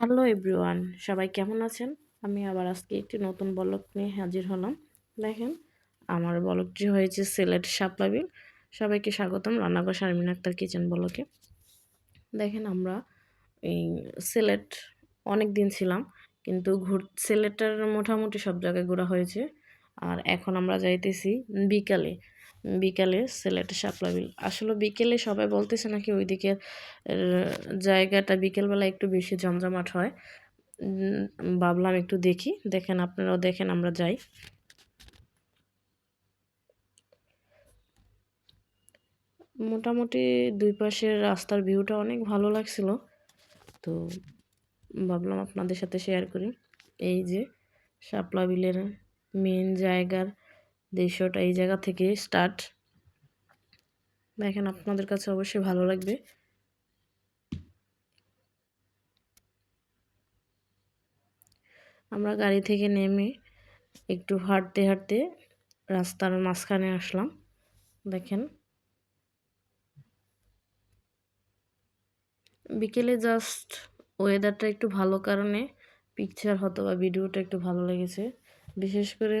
Hello everyone, সবাই কেমন আছেন? আমি আবার আজকে একটি নতুন বলক নিয়ে হাজির হলাম। দেখেন, আমার বলকটি হয়েছে সিলেট শাপলাবিল। সবাইকে স্বাগতম রান্নাঘর শারমিন আক্তার কিচেন বলকে। দেখেন, আমরা এই সিলেট অনেক দিন ছিলাম, কিন্তু ঘুর, সিলেটের মোটামুটি সব জায়গায় ঘোরা হয়েছে। আর এখন আমরা যাইতেছি বিকালে। বিকালে সিলেটে শাপলা বিল। আসলে বিকেলে সবাই বলতেছে নাকি ওই দিকের জায়গাটা বিকেলবেলা একটু বেশি জমজমাট হয়। ভাবলাম একটু দেখি, দেখেন আপনারাও দেখেন, আমরা যাই। মোটামুটি দুই পাশের রাস্তার ভিউটা অনেক ভালো লাগছিল। তো ভাবলাম আপনাদের সাথে শেয়ার করি। এই যে শাপলা বিলের মেন জায়গার দৃশ্যটা এই জায়গা থেকে স্টার্ট দেখেন আপনাদের কাছে অবশ্যই ভালো লাগবে। আমরা গাড়ি থেকে নেমে একটু হাঁটতে হাঁটতে রাস্তার মাঝখানে আসলাম। দেখেন। বিকেলে জাস্ট ওয়েদারটা একটু ভালো কারণে পিকচার হতো বা ভিডিওটা একটু ভালো লেগেছে। বিশেষ করে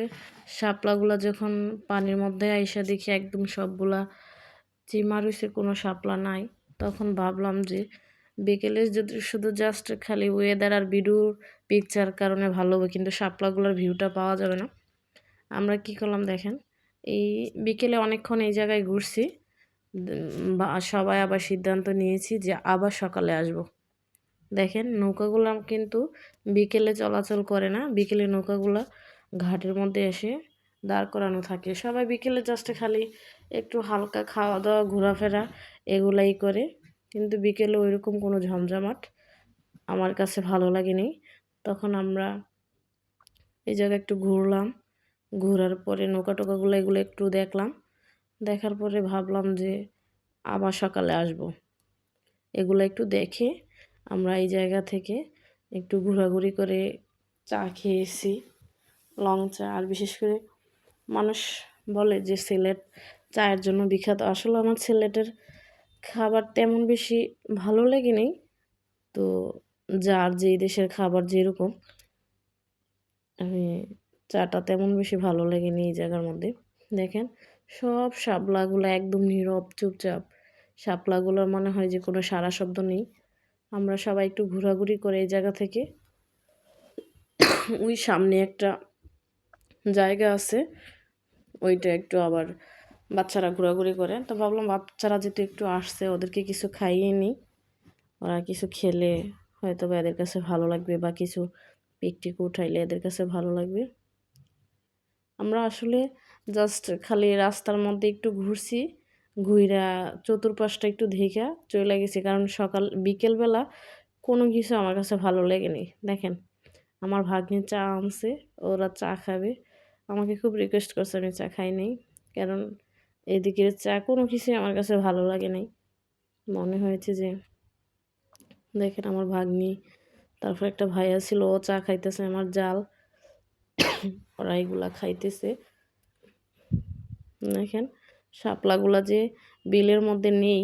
শাপলাগুলা যখন পানির মধ্যে আইসা দেখি একদম সবগুলা চিমা রয়েছে কোনো শাপলা নাই। তখন ভাবলাম যে বিকেলে যদি শুধু জাস্ট খালি ওয়েদার আর ভিডিও পিকচার কারণে ভালো হবে, কিন্তু শাপলাগুলোর ভিউটা পাওয়া যাবে না। আমরা কি করলাম দেখেন, এই বিকেলে অনেকক্ষণ এই জায়গায় ঘুরছি। সবাই আবার সিদ্ধান্ত নিয়েছি যে আবার সকালে আসব। দেখেন নৌকাগুলো কিন্তু বিকেলে চলাচল করে না, বিকেলে নৌকাগুলো ঘাটের মধ্যে এসে দাঁড় করানো থাকে। সবাই বিকেলে জাস্ট খালি একটু হালকা খাওয়া দাওয়া ঘোরাফেরা এগুলাই করে। কিন্তু বিকেলে ওইরকম কোনো ঝমঝমাট আমার কাছে ভালো লাগেনি। তখন আমরা এই জায়গায় একটু ঘুরলাম। ঘোরার পরে নৌকা টোকাগুলো এগুলো একটু দেখলাম। দেখার পরে ভাবলাম যে আবার সকালে আসব। এগুলো একটু দেখে আমরা এই জায়গা থেকে একটু ঘোরাঘুরি করে চা খেয়েছি। লং চা, আর বিশেষ করে মানুষ বলে যে সিলেট চায়ের জন্য বিখ্যাত। আসলে আমার সিলেটের খাবার তেমন বেশি ভালো লাগেনি। তো যার যেই দেশের খাবার যেরকম, আমি চাটা তেমন বেশি ভালো লাগেনি এই জায়গার মধ্যে। দেখেন, সব শাপলাগুলো একদম নীরব, চুপচাপ। শাপলাগুলোর মনে হয় যে কোনো সারা শব্দ নেই। আমরা সবাই একটু ঘোরাঘুরি করে এই জায়গা থেকে ওই সামনে একটা জায়গা আছে, ওইটা একটু আবার বাচ্চারা ঘোরাঘুরি করে। তো ভাবলাম বাচ্চারা যেহেতু একটু আসছে, ওদেরকে কিছু খাইয়ে নিই। ওরা কিছু খেলে হয়তো বা এদের কাছে ভালো লাগবে বা কিছু পিকটিক উঠাইলে এদের কাছে ভালো লাগবে। আমরা আসলে জাস্ট খালি রাস্তার মধ্যে একটু ঘুরছি, ঘুইরা চতুর্পাশটা একটু ধেকা চলে গেছি। কারণ সকাল, বিকেলবেলা কোনো কিছু আমার কাছে ভালো লাগেনি। দেখেন, আমার ভাগ্নে চা আনছে, ওরা চা খাবে। আমাকে খুব রিকোয়েস্ট করছে আমি চা খাই নেই। কারণ এদিকের চা কোনো কিছুই আমার কাছে ভালো লাগে নাই। মনে হয়েছে যে, দেখেন আমার ভাগ্নি, তারপর একটা ভাইয়া ছিল, ও চা খাইতেছে আমার জাল। ওরা এগুলা খাইতেছে। দেখেন, শাপলাগুলা যে বিলের মধ্যে নেই,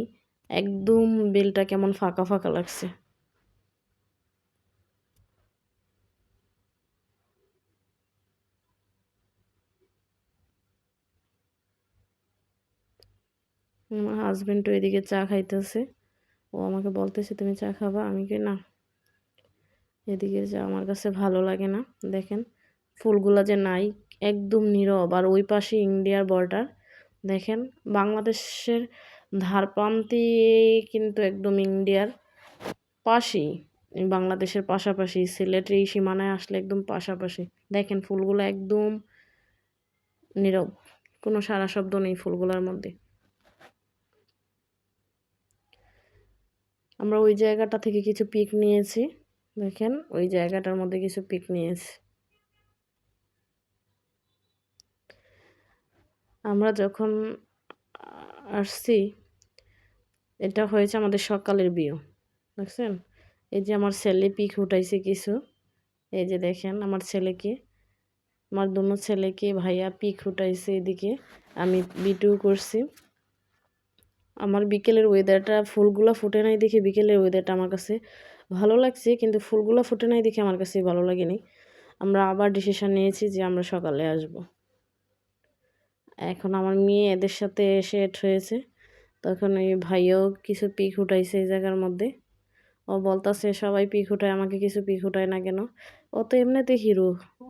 একদম বিলটা কেমন ফাঁকা ফাঁকা লাগছে। আমার হাজব্যান্ডও এদিকে চা খাইতেছে। ও আমাকে বলতেছে, তুমি চা খাবা? আমি কি না। এদিকে চা আমার কাছে ভালো লাগে না, দেখেন, ফুলগুলা যে নাই, একদম নীরব। আর ওই পাশে ইন্ডিয়ার বর্ডার দেখেন, বাংলাদেশের ধারপ্রান্তে কিন্তু একদম ইন্ডিয়ার পাশেই, বাংলাদেশের পাশাপাশি, সিলেটের এই সীমানায় আসলে একদম পাশাপাশি। দেখেন, ফুলগুলো একদম নীরব, কোনো সারা শব্দ নেই ফুলগুলোর মধ্যে। আমরা ওই জায়গাটা থেকে কিছু পিক নিয়েছি। দেখেন, ওই জায়গাটার মধ্যে কিছু পিক নিয়েছি। আমরা যখন আসছি, এটা হয়েছে আমাদের সকালের বিয়ে দেখছেন? এই যে আমার ছেলে পিক উঠাইছে কিছু। এই যে দেখেন, আমার ছেলেকে, আমার দুনো ছেলেকে ভাইয়া পিক উঠাইছে এদিকে। আমি বিটু করছি। আমার বিকেলের ওয়েদারটা ফুলগুলো ফুটে নাই দেখে বিকেলের ওয়েদারটা আমার কাছে ভালো লাগছে, কিন্তু ফুলগুলো ফুটে নাই দেখে আমার কাছে ভালো লাগেনি। আমরা আবার ডিসিশন নিয়েছি যে আমরা সকালে আসব। এখন আমার মেয়ে এদের সাথে সেট হয়েছে। তখন ওই ভাইও কিছু পিক উঠাইছে এই জায়গার মধ্যে। ও বলতাছে, সবাই পিক উঠায়, আমাকে কিছু পিক উঠায় না কেন? ও তো এমনিতে হিরো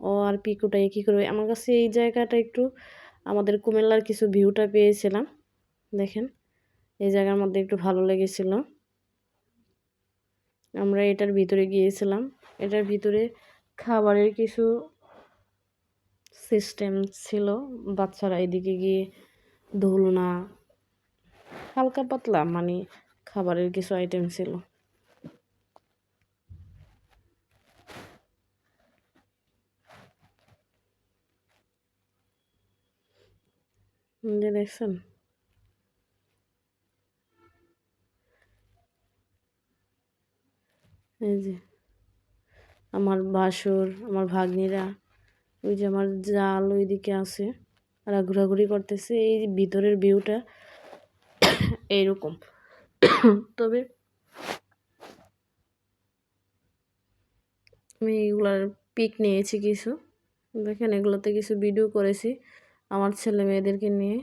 ও আর পিক উঠায় কী করবে? আমার কাছে এই জায়গাটা একটু, আমাদের কুমিল্লার কিছু ভিউটা পেয়েছিলাম, দেখেন। এই জায়গার মধ্যে একটু ভালো লেগেছিল। আমরা এটার ভিতরে গিয়েছিলাম। এটার ভিতরে খাবারের কিছু সিস্টেম ছিল। বাচ্চারা এদিকে গিয়ে দোলনা, হালকা পাতলা মানে খাবারের কিছু আইটেম ছিল। দেখছেন? এই যে আমার বাসর, আমার ভাগ্নিরা, ওই যে আমার জাল ওইদিকে আছে ওরা ঘোরাঘুরি করতেছে, এই ভিতরের ভিউটা এইরকম। তবে আমি এগুলার পিক নিয়েছি কিছু। দেখেন, এগুলোতে কিছু ভিডিও করেছি আমার ছেলে মেয়েদেরকে নিয়ে।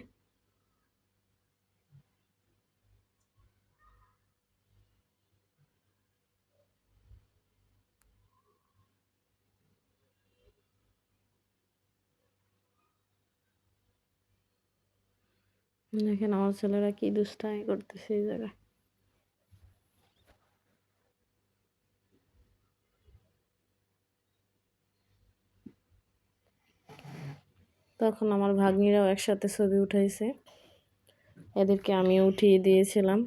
দেখেন আমার ছেলেরা কি দুষ্টামি করতেছে এই জায়গায়। তখন আমার ভাগ্নিরাও একসাথে ছবি উঠাইছে। এদেরকে আমি উঠিয়ে দিয়েছিলাম।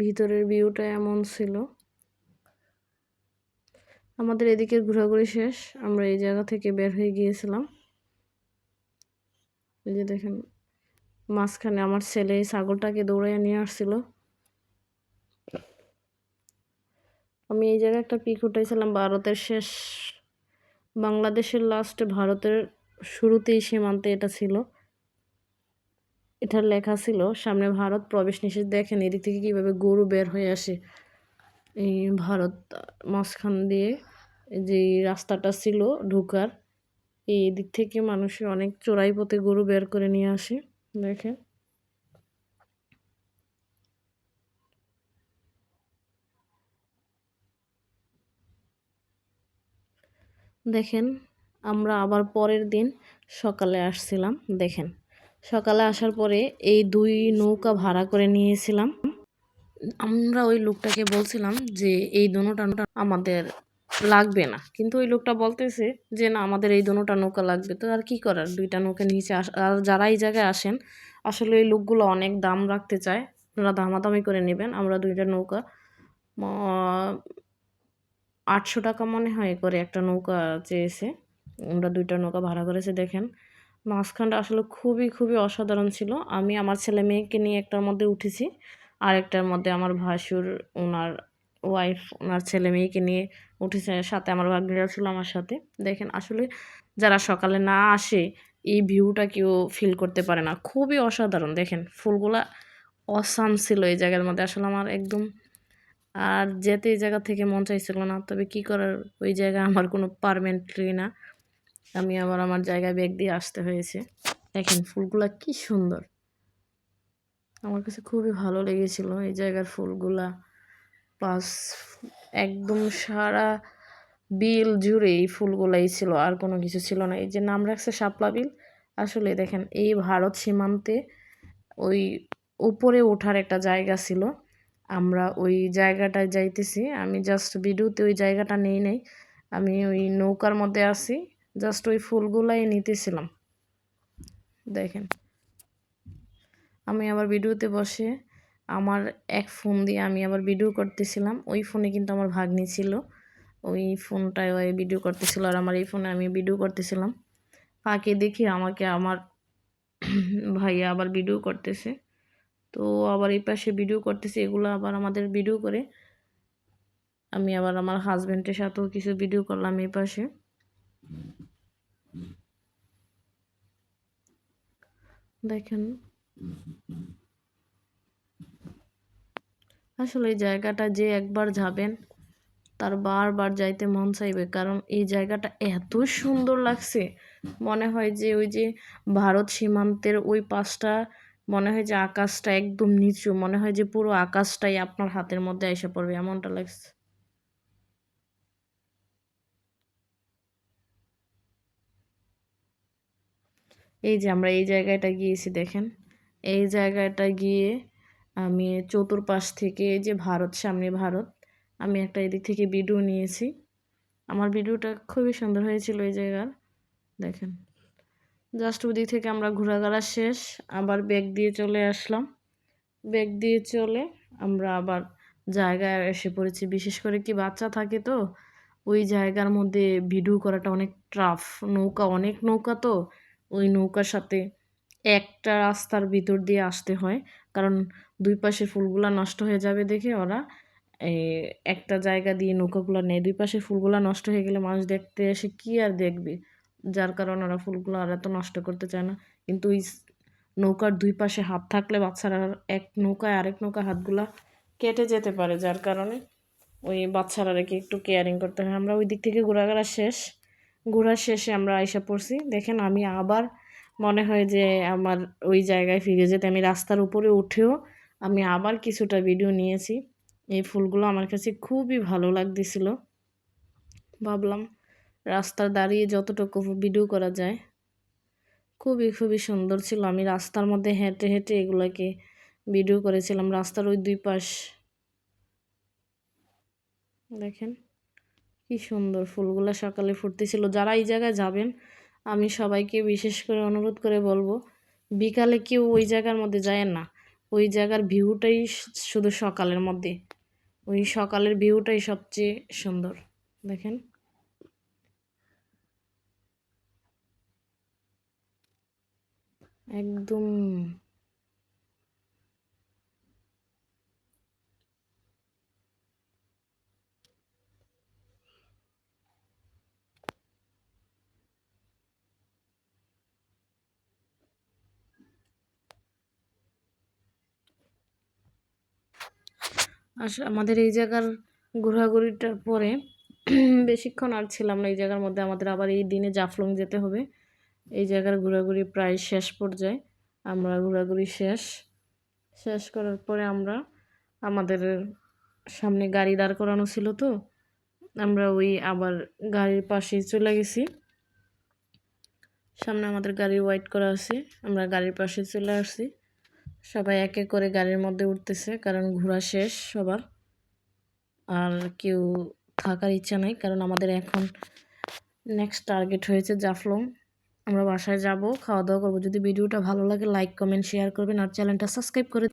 ভিতরের ভিউটা এমন ছিল। আমাদের এদিকে ঘোরাঘুরি শেষ। আমরা এই জায়গা থেকে বের হয়ে গিয়েছিলাম। এই যে দেখেন, মাঝখানে আমার ছেলে ছাগলটাকে দৌড়াইয়া নিয়ে আসছিল। আমি এই জায়গায় একটা পিক উঠাইছিলাম ভারতের শেষ, বাংলাদেশের লাস্টে ভারতের শুরুতেই সীমান্তে এটা ছিল। এটার লেখা ছিল, সামনে ভারত প্রবেশ নিষেধ দেখেন এদিক থেকে কীভাবে গরু বের হয়ে আসে। এই ভারত মাঝখান দিয়ে যে রাস্তাটা ছিল ঢুকার, এই দিক থেকে মানুষে অনেক চোরাই পথে গরু বের করে নিয়ে আসে দেখেন দেখেন, আমরা আবার পরের দিন সকালে আসছিলাম, দেখেন। সকালে আসার পরে এই দুই নৌকা ভাড়া করে নিয়েছিলাম। আমরা ওই লোকটাকে বলছিলাম যে, এই দোনোটা আমাদের লাগবে না। কিন্তু ওই লোকটা বলতেছে যে, না, আমাদের এই দোনোটা নৌকা লাগবে। তো আর কি করার? দুইটা নৌকা নিচে আর যারা এই জায়গায় আসেন, আসলে ওই লোকগুলো অনেক দাম রাখতে চায়। আপনারা দামাদামি করে নেবেন। আমরা দুইটা নৌকা আটশো টাকা মনে হয় করে একটা নৌকা চেয়েছে। আমরা দুইটা নৌকা ভাড়া করেছে, দেখেন। মাঝখানটা আসলে খুবই খুবই অসাধারণ ছিল। আমি আমার ছেলে মেয়েকে নিয়ে একটার মধ্যে উঠেছি। আরেকটার মধ্যে আমার ভাসুর ওনার ওয়াইফ ওনার ছেলে মেয়েকে নিয়ে উঠেছে সাথে আমার ভাগ্নিরা ছিল আমার সাথে। দেখেন, আসলে যারা সকালে না আসে, এই ভিউটা কেউ ফিল করতে পারে না। খুবই অসাধারণ। দেখেন, ফুলগুলা অসাম ছিল এই জায়গার মধ্যে। আসলে আমার একদম আর যেতে এই জায়গা থেকে মন চাইছিল না, তবে কি করার? ওই জায়গা আমার কোনো পারমানেন্টলি না। আমি আবার আমার জায়গায় ব্যাগ দিয়ে আসতে হয়েছে। দেখেন, ফুলগুলা কি সুন্দর। আমার কাছে খুবই ভালো লেগেছিল এই জায়গার ফুলগুলা। প্লাস একদম সারা বিল জুড়ে এই ফুলগুলাই ছিল, আর কোনো কিছু ছিল না। এই যে নাম রাখছে শাপলা বিল, আসলে দেখেন এই ভারত সীমান্তে ওই উপরে ওঠার একটা জায়গা ছিল। আমরা ওই জায়গাটায় যাইতেছি, আমি জাস্ট ভিডিওতে ওই জায়গাটা নেই নেই, আমি ওই নৌকার মধ্যে আসি জাস্ট ওই ফুলগুলাই নিতেছিলাম। দেখেন। আমি আবার ভিডিওতে বসে আমার এক ফোন দিয়ে আমি আবার ভিডিও করতেছিলাম। ওই ফোনে কিন্তু আমার ভাগ্নি ছিল। ওই ফোনটায় ওই ভিডিও করতেছিল আর আমার এই ফোনে আমি ভিডিও করতেছিলাম। ফাঁকে দেখি আমাকে আমার ভাইয়া আবার ভিডিও করতেছে। তো আবার এই পাশে ভিডিও করতেছে, এগুলো আবার আমাদের ভিডিও করে। আমি আবার আমার হাজব্যান্ডের সাথেও কিছু ভিডিও করলাম এই পাশে। দেখেন আসলে জায়গাটা যে একবার যাবেন, তার বারবার যাইতে মন চাইবে। কারণ এই জায়গাটা এত সুন্দর লাগছে। মনে হয় যে ওই যে ভারত সীমান্তের ওই পাশটা, মনে হয় যে আকাশটা একদম নিচু, মনে হয় যে পুরো আকাশটাই আপনার হাতের মধ্যে এসে পড়বে, এমনটা লাগছে। এই যে আমরা এই জায়গাটা গিয়েছি, দেখেন। এই জায়গাটা গিয়ে আমি চতুর্পাশ থেকে যে ভারত, সামনে ভারত, আমি একটা এদিক থেকে ভিডিও নিয়েছি। আমার ভিডিওটা খুবই সুন্দর হয়েছিল এই জায়গার। দেখেন জাস্ট ওদিক থেকে আমরা ঘোরাঘোরা শেষ, আবার ব্যাগ দিয়ে চলে আসলাম। ব্যাগ দিয়ে চলে আমরা আবার জায়গায় এসে পড়েছি। বিশেষ করে কি বাচ্চা থাকে তো, ওই জায়গার মধ্যে ভিডিও করাটা অনেক ট্রাফ নৌকা, অনেক নৌকা তো, ওই নৌকার সাথে একটা রাস্তার ভিতর দিয়ে আসতে হয়। কারণ দুই পাশে ফুলগুলা নষ্ট হয়ে যাবে দেখে ওরা। একটা জায়গা দিয়ে নৌকাগুলো নেয়। দুই পাশে ফুলগুলা নষ্ট হয়ে গেলে মানুষ দেখতে এসে কি আর দেখবে? যার কারণে ওরা ফুলগুলো আর এত নষ্ট করতে চায় না। কিন্তু ওই নৌকার দুই পাশে হাত থাকলে বাচ্চারা এক নৌকায় আরেক নৌকা হাতগুলা কেটে যেতে পারে। যার কারণে ওই বাচ্চারা রেখে একটু কেয়ারিং করতে হয়। আমরা ওই দিক থেকে ঘোরাঘোরা শেষ। ঘোরার শেষে আমরা আইসা পড়ছি। দেখেন আমি আবার মনে হয় যে আমার ওই জায়গায় ফিরে যেতে, আমি রাস্তার উপরে উঠেও আমি আবার কিছুটা ভিডিও নিয়েছি। এই ফুলগুলো আমার কাছে খুবই ভালো লাগতেছিল। ভাবলাম রাস্তার দাঁড়িয়ে যতটুকু ভিডিও করা যায়, খুবই খুবই সুন্দর ছিল। আমি রাস্তার মধ্যে হেঁটে হেঁটে এগুলোকে ভিডিও করেছিলাম। রাস্তার ওই দুই পাশ, দেখেন কি সুন্দর ফুলগুলো সকালে ফুটতেছিল। যারা এই জায়গায় যাবেন আমি সবাইকে বিশেষ করে অনুরোধ করে বলব, বিকালে কেউ ওই জায়গার মধ্যে যায় না। ওই জায়গার ভিউটাই শুধু সকালের মধ্যে। ওই সকালের ভিউটাই সবচেয়ে সুন্দর। দেখেন। একদম আমাদের এই জায়গার ঘোরাঘুরিটার পরে বেশিক্ষণ আর ছিলাম না এই জায়গার মধ্যে। আমাদের আবার এই দিনে জাফলং যেতে হবে। এই জায়গার ঘোরাঘুরি প্রায় শেষ পর্যায়ে। আমরা ঘোরাঘুরি শেষ। শেষ করার পরে আমরা, আমাদের সামনে গাড়ি দাঁড় করানো ছিল তো, আমরা ওই আবার গাড়ির পাশেই চলে গেছি। সামনে আমাদের গাড়ি ওয়াইট করা আছে। আমরা গাড়ির পাশে চলে আসছি। সবাই একে করে গাড়ির মধ্যে উঠতেছে, কারণ ঘোরা শেষ সবার। আর কেউ থাকার ইচ্ছা নাই, কারণ আমাদের এখন নেক্সট টার্গেট হয়েছে জাফলং। আমরা বাসায় যাব খাওয়া দাওয়া করব। যদি ভিডিওটা ভালো লাগে লাইক কমেন্ট শেয়ার করবেন। আর চ্যানেলটা সাবস্ক্রাইব করে